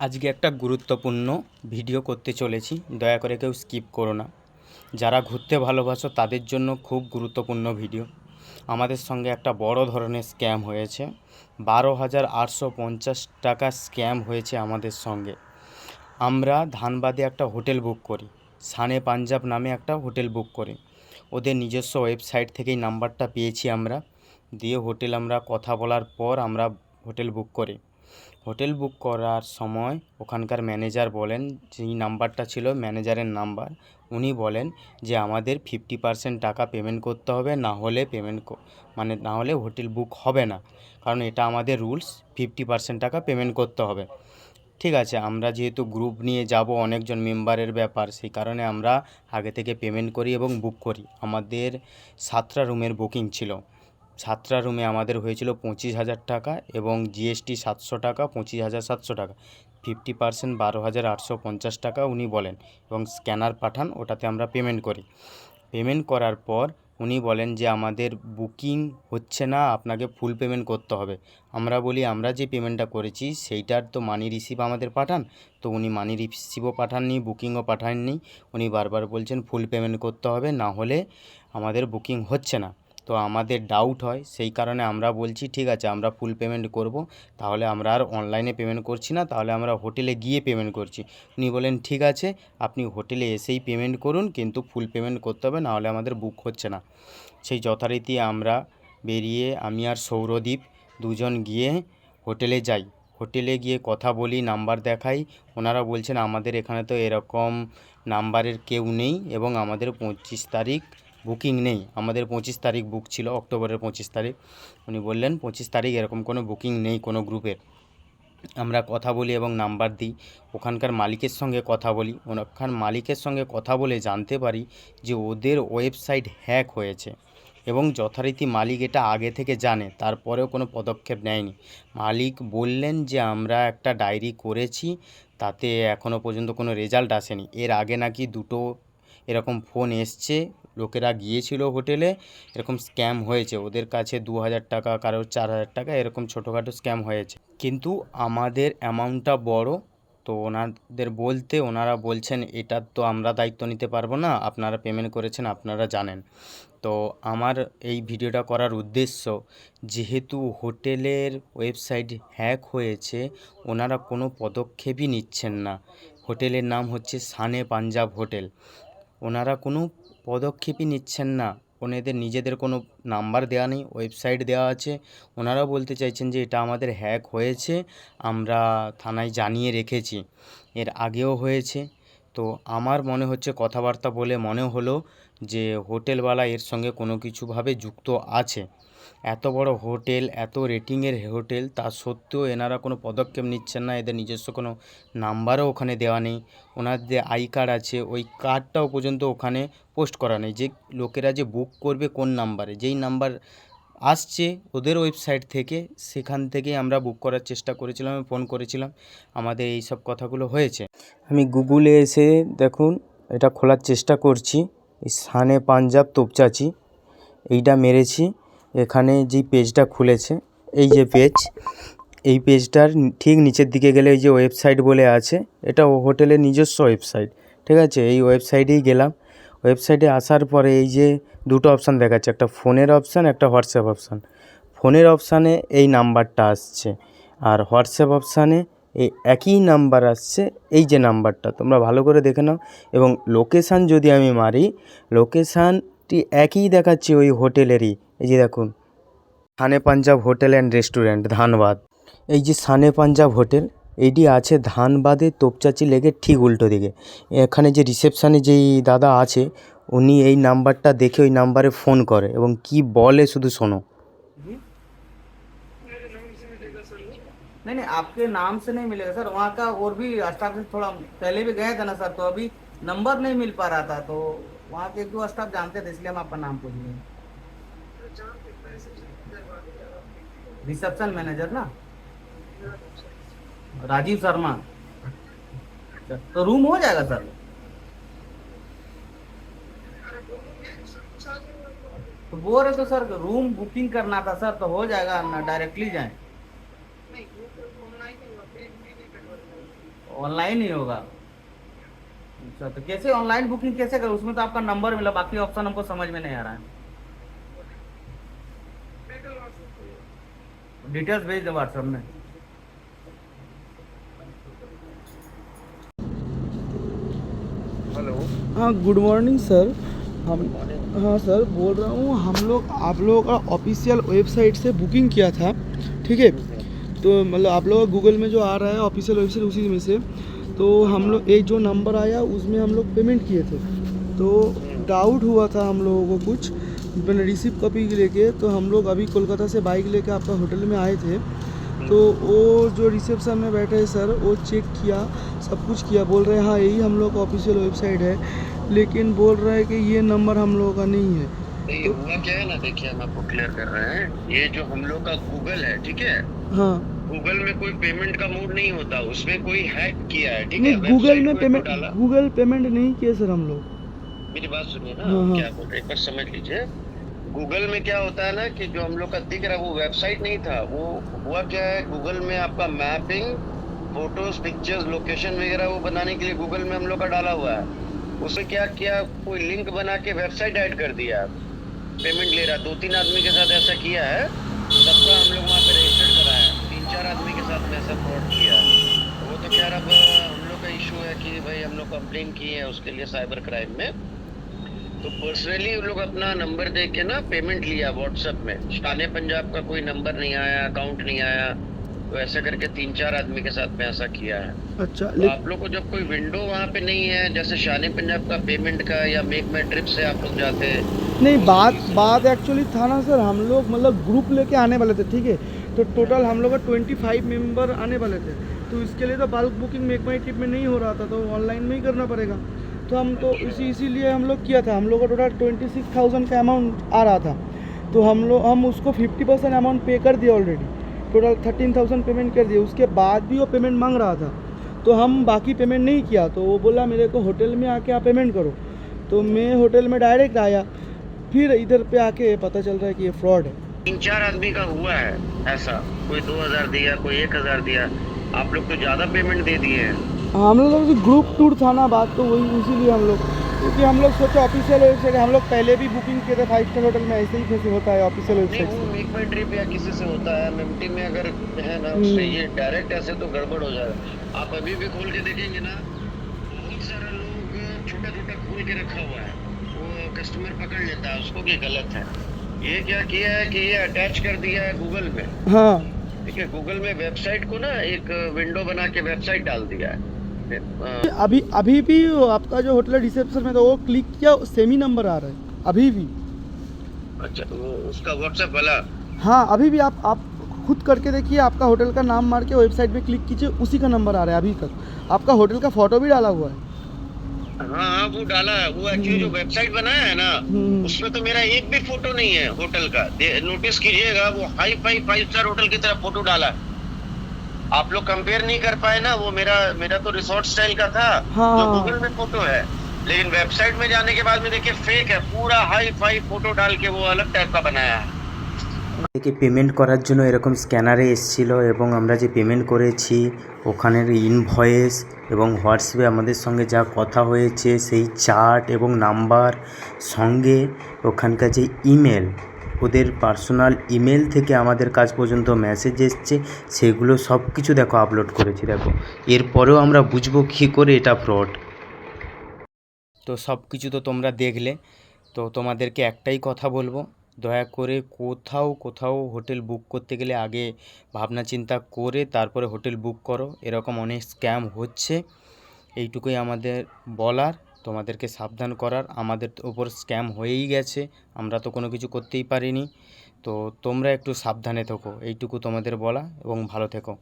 আজকে একটা গুরুত্বপূর্ণ ভিডিও করতে চলেছি, দয়া করে কেউ স্কিপ করো না। যারা ঘুরতে ভালোবাসো, তাদের জন্য খুব গুরুত্বপূর্ণ ভিডিও। আমাদের সঙ্গে একটা বড় ধরনের স্ক্যাম হয়েছে। বারো হাজার আটশো পঞ্চাশ টাকা স্ক্যাম হয়েছে আমাদের সঙ্গে। আমরা ধানবাদে একটা হোটেল বুক করি। সানে পাঞ্জাব নামে একটা হোটেল বুক করি। ওদের নিজস্ব ওয়েবসাইট থেকেই নাম্বারটা পেয়েছি আমরা। দিয়ে হোটেল আমরা কথা বলার পর আমরা হোটেল বুক করি। হোটেল বুক করার সময় ওখানকার ম্যানেজার বলেন যেই নাম্বারটা ছিল ম্যানেজারের নাম্বার, উনি বলেন যে আমাদের ফিফটি পার্সেন্ট টাকা পেমেন্ট করতে হবে, না হলে পেমেন্ট মানে না হলে হোটেল বুক হবে না। কারণ এটা আমাদের রুলস, ফিফটি পার্সেন্ট টাকা পেমেন্ট করতে হবে। ঠিক আছে, আমরা যেহেতু গ্রুপ নিয়ে যাব, অনেকজন মেম্বারের ব্যাপার, সেই কারণে আমরা আগে থেকে পেমেন্ট করি এবং বুক করি। আমাদের সাতটা রুমের বুকিং ছিল। সাতটা রুমে আমাদের হয়েছিল পঁচিশ হাজার টাকা এবং জিএসটি সাতশো টাকা, পঁচিশ হাজার সাতশো টাকা। ফিফটি পার্সেন্ট বারো হাজার আটশো পঞ্চাশ টাকা উনি বলেন এবং স্ক্যানার পাঠান, ওটাতে আমরা পেমেন্ট করি। পেমেন্ট করার পর উনি বলেন যে, আমাদের বুকিং হচ্ছে না, আপনাকে ফুল পেমেন্ট করতে হবে। আমরা বলি, আমরা যে পেমেন্টটা করেছি, সেইটার তো মানি রিসিভ আমাদের পাঠান। তো উনি মানি রিসিভও পাঠাননি, বুকিংও পাঠাননি। উনি বারবার বলছেন, ফুল পেমেন্ট করতে হবে, না হলে আমাদের বুকিং হচ্ছে না। তো আমাদের ডাউট হয়, সেই কারণে আমরা বলছি, ঠিক আছে, আমরা ফুল পেমেন্ট করব। তাহলে আমরা আর অনলাইনে পেমেন্ট করছি না, তাহলে আমরা হোটেলে গিয়ে পেমেন্ট করছি। উনি বলেন, ঠিক আছে, আপনি হোটেলে এসেই পেমেন্ট করুন, কিন্তু ফুল পেমেন্ট করতে হবে, নাহলে আমাদের বুক হচ্ছে না। সেই যথারীতি আমরা বেরিয়ে, আমি আর সৌরদীপ দুজন গিয়ে হোটেলে যাই। হোটেলে গিয়ে কথা বলি নাম্বার দেখাই। ওনারা বলছেন, আমাদের এখানে তো এরকম নাম্বারের কেউ নেই এবং আমাদের পঁচিশ তারিখ বুকিং নেই। আমাদের পঁচিশ তারিখ বুক ছিল, অক্টোবরের পঁচিশ তারিখ। উনি বললেন, পঁচিশ তারিখ এরকম কোনো বুকিং নেই কোনো গ্রুপের। আমরা কথা বলি এবং নাম্বার দিই। ওখানকার মালিকের সঙ্গে কথা বলি। ওখান মালিকের সঙ্গে কথা বলে জানতে পারি যে ওদের ওয়েবসাইট হ্যাক হয়েছে এবং যথারীতি মালিক এটা আগে থেকে জানে, তারপরেও কোনো পদক্ষেপ নেয়নি। মালিক বললেন যে, আমরা একটা ডায়েরি করেছি, তাতে এখনও পর্যন্ত কোনো রেজাল্ট আসেনি। এর আগে নাকি দুটো এরকম ফোন এসছে লোকেরা গিয়েছিল হোটেলে, এরকম স্ক্যাম হয়েছে। ওদের কাছে দু হাজার টাকা, কারোর চার হাজার টাকা, এরকম ছোটোখাটো স্ক্যাম হয়েছে। কিন্তু আমাদের অ্যামাউন্টটা বড়, তো ওনাদের বলতে ওনারা বলছেন এটার তো আমরা দায়িত্ব নিতে পারব না, আপনারা পেমেন্ট করেছেন, আপনারা জানেন। তো আমার এই ভিডিওটা করার উদ্দেশ্য, যেহেতু হোটেলের ওয়েবসাইট হ্যাক হয়েছে, ওনারা কোনো পদক্ষেপই নিচ্ছেন না। হোটেলের নাম হচ্ছে সানে পাঞ্জাব হোটেল। ওনারা কোনো পদক্ষেপই নিচ্ছেন না। ওনাদের নিজেদের কোনো নাম্বার দেওয়া নেই, ওয়েবসাইট দেওয়া আছে। ওনারাও বলতে চাইছেন যে, এটা আমাদের হ্যাক হয়েছে, আমরা থানায় জানিয়ে রেখেছি। এর আগেও হয়েছে। তো আমার মনে হচ্ছে কথাবার্তা বলে মনে হলো যে, হোটেলওয়ালা এর সঙ্গে কোনো কিছুভাবে যুক্ত আছে। এত বড় হোটেল, এত রেটিংয়ের হোটেল, তা সত্ত্বেও এনারা কোনো পদক্ষেপ নিচ্ছেন না, এদের নিজস্ব কোনো নাম্বারও ওখানে দেওয়া নেই। ওনার যে আই কার্ড আছে, ওই কার্ডটাও পর্যন্ত ওখানে পোস্ট করা নেই যে লোকেরা যে বুক করবে কোন নাম্বারে। যেই নাম্বার আসছে ওদের ওয়েবসাইট থেকে, সেখান থেকেই আমরা বুক করার চেষ্টা করেছিলাম ফোন করেছিলাম, আমাদের এই সব কথাগুলো হয়েছে। আমি গুগলে এসে দেখুন, এটা খোলার চেষ্টা করছি। সানে পাঞ্জাব তোপচাচি, এইটা মেরেছি। এখানে যেই পেজটা খুলেছে, এই যে পেজ, এই পেজটার ঠিক নিচের দিকে গেলে এই যে ওয়েবসাইট বলে আছে, এটা হোটেলের নিজস্ব ওয়েবসাইট, ঠিক আছে? এই ওয়েবসাইটেই গেলাম। ওয়েবসাইটে আসার পরে এই যে দুটো অপশান দেখাচ্ছে, একটা ফোনের অপশান, একটা হোয়াটসঅ্যাপ অপশান। ফোনের অপশানে এই নাম্বারটা আসছে আর হোয়াটসঅ্যাপ অপশানে এই একই নাম্বার আসছে, এই যে নাম্বারটা। তোমরা ভালো করে দেখে নাও। এবং লোকেশান যদি আমি মারি, লোকেশানটি একই দেখাচ্ছে ওই হোটেলেরই। এই যে দেখুন সানে Punjab hotel and restaurant Dhanbad এই যে সানে পাঞ্জাব হোটেল এইটি আছে ধানবাদে তোপচাচি লেগে ঠিক উল্টো দিকে এখানে যে রিসেপশানে যেই দাদা আছে উনি এই নাম্বারটা দেখে ওই নাম্বারে ফোন করে এবং কি বলে শুধু শোনো नहीं नहीं आपके नाम से नहीं मिलेगा सर वहाँ का और भी स्टाफ से थोड़ा पहले भी गए थे ना सर तो अभी नंबर नहीं मिल पा रहा था तो वहाँ के एक दो स्टाफ जानते थे इसलिए हम आपका नाम पूछ रहे रिसेप्शन मैनेजर ना? राजीव शर्मा। अच्छा, तो रूम हो जाएगा सर? तो बोल रहे तो सर रूम बुकिंग करना था सर तो हो जाएगा ना डायरेक्टली जाए। ऑनलाइन ही होगा। अच्छा तो कैसे ऑनलाइन बुकिंग कैसे करें? उसमें तो आपका नंबर मिला बाकी ऑप्शन हमको समझ में नहीं आ रहा है। डिटेल्स भेज दो व्हाट्सएप में। हेलो हाँ गुड मॉर्निंग सर हम हाँ सर बोल रहा हूँ हम लोग आप लोगों का ऑफिशियल वेबसाइट से बुकिंग किया था ठीक है? तो मतलब आप लोग का गूगल में जो आ रहा है ऑफिशियल वेबसाइट उसी में से। तो हम लोग एक जो नंबर आया उसमें हम लोग पेमेंट किए थे। तो डाउट हुआ था हम लोगों को कुछ। मैंने रिसिप्ट कॉपी लेके तो हम लोग अभी कोलकाता से बाइक लेके आपका होटल में आए थे। तो वो जो रिसेप्शन में बैठे हैं सर वो चेक किया सब कुछ किया। बोल रहे हैं हाँ यही हम लोग का ऑफिशियल वेबसाइट है। लेकिन बोल रहा है कि ये नंबर हम लोगों का नहीं है। नहीं हुआ क्या है ना देखिए हम आपको क्लियर कर रहे हैं। ये जो हम लोग का गूगल है ठीक है? हाँ। गूगल में कोई पेमेंट का मोड नहीं होता। उसमें कोई हैक किया है ठीक है? गूगल में पेमेंट गूगल पेमेंट नहीं किए सर हम लोग। मेरी बात सुनिए ना हाँ, हाँ। क्या बोल रहे हैं, एक बार समझ लीजिए। गूगल में क्या होता है ना कि जो हम लोग का दिख रहा है, वो वेबसाइट नहीं था, वो हुआ क्या है, गूगल में आपका मैपिंग, फ़ोटोज़, पिक्चर्स, लोकेशन वगैरह वो बनाने के लिए गूगल में हम लोग का डाला हुआ है। उसे क्या किया, कोई लिंक बना के वेबसाइट ऐड कर दिया। पेमेंट ले रहा दो तीन आदमी के साथ ऐसा किया है, सबका हम लोग वहाँ पे रजिस्टर्ड कराया तीन चार आदमी के साथ में ऐसा फ्रॉड किया वो तो खैर अब, हम लोग का इशू है कि भाई हम लोग कंप्लेन किए हैं उसके लिए साइबर क्राइम में। तो पर्सनली उन लोग अपना नंबर दे के ना पेमेंट लिया व्हाट्सएप में। शान पंजाब का कोई नंबर नहीं आया अकाउंट नहीं आया। तो ऐसा करके तीन चार आदमी के साथ में ऐसा किया है। अच्छा तो आप लोग को जब कोई विंडो वहाँ पे नहीं है जैसे शान पंजाब का पेमेंट का या मेक माई ट्रिप से आप लोग जाते हैं नहीं बात बात एक्चुअली था ना सर हम लोग मतलब ग्रुप लेके आने वाले थे ठीक है? तो टोटल हम लोग का ट्वेंटी फाइव मेंबर आने वाले थे। तो इसके लिए तो bulk booking make my trip में नहीं हो रहा था तो ऑनलाइन में ही करना पड़ेगा। तो हम तो इसी, इसीलिए हम लोग किया था। हम लोग का टोटल ट्वेंटी सिक्स थाउज़ेंड का अमाउंट आ रहा था। तो हम लोग हम उसको फिफ्टी परसेंट अमाउंट पे कर दिया already total thirteen thousand payment कर दिया। उसके बाद भी वो पेमेंट मांग रहा था। तो हम बाकी पेमेंट नहीं किया। तो वो बोला, मेरे को होटल में आके आप पेमेंट करो। तो मैं होटल में डायरेक्ट आया। फिर इधर पे आके पता चल रहा है कि ये फ्रॉड है। तीन चार आदमी का हुआ है ऐसा। कोई दो हज़ार दिया, कोई एक हज़ार दिया। आप लोग तो ज़्यादा पेमेंट दे दिए हैं। हम लोग ग्रुप टूर था ना बात तो वही इसीलिए हम लोग क्योंकि हम लोग सोचे ऑफिशियल वेबसाइट हम लोग पहले भी बुकिंग किए थे फाइव स्टार होटल में ऐसे ही कैसे होता है ऑफिशियल वेबसाइट से? ट्रिप या किसी से होता है मेमटी में अगर है ना। उससे ये डायरेक्ट ऐसे तो गड़बड़ हो जाएगा आप अभी भी खोल के देखेंगे ना बहुत सारा लोग छोटा छोटा खोल के रखा हुआ है वो कस्टमर पकड़ लेता है उसको भी गलत है। ये क्या किया है कि ये अटैच कर दिया है गूगल में। हाँ। ठीक है गूगल में वेबसाइट को ना एक विंडो बना के वेबसाइट डाल दिया है। फिर, अभी अभी भी आपका जो होटल रिसेप्शन में था वो क्लिक किया सेम ही नंबर आ रहा है। अभी भी। अच्छा तो वो उसका व्हाट्सएप वाला? हाँ अभी भी आप आप खुद करके देखिए आपका होटल का नाम मार के वेबसाइट में क्लिक कीजिए उसी का नंबर आ रहा है अभी तक। आपका होटल का फ़ोटो भी डाला हुआ है। हाँ हाँ वो डाला है। वो एक्चुअली जो वेबसाइट बनाया है ना हम्म। उसमें तो मेरा एक भी फ़ोटो नहीं है होटल का। नोटिस कीजिएगा वो hi fi five star hotel की तरह फ़ोटो डाला है। आप लोग कंपेयर नहीं कर पाए ना वो मेरा मेरा तो रिसोर्ट स्टाइल का था हाँ। जो गूगल में फोटो है लेकिन वेबसाइट में जाने के बाद में देखिए फेक है पूरा हाई फाई फोटो डाल के वो अलग टाइप का बनाया है থেকে পেমেন্ট করার জন্য এরকম স্ক্যানারে এসেছিল এবং আমরা যে পেমেন্ট করেছি ওখানের ইনভয়েস এবং হোয়াটসঅ্যাপে আমাদের সঙ্গে যা কথা হয়েছে সেই চার্ট এবং নাম্বার সঙ্গে ওখানকার যে ইমেল ওদের পার্সোনাল ইমেল থেকে আমাদের কাছ পর্যন্ত মেসেজ এসছে, সেগুলো সব কিছু দেখো আপলোড করেছি, দেখো। এরপরেও আমরা বুঝব কী করে এটা ফ্রড তো সব কিছু তো তোমরা দেখলে, তো তোমাদেরকে একটাই কথা বলব, দয়া করে কোথাও কোথাও হোটেল বুক করতে গেলে আগে ভাবনা চিন্তা করে তারপরে হোটেল বুক করো, এরকম অনেক স্ক্যাম হচ্ছে, এইটুকুই আমাদের বলার। তোমাদেরকে সাবধান করার। আমাদের ওপর স্ক্যাম হয়েই গেছে। আমরা তো কোনো কিছু করতেই পারিনি। তো তোমরা একটু সাবধানে থেকো। এইটুকু তোমাদের বলা এবং ভালো থেকো।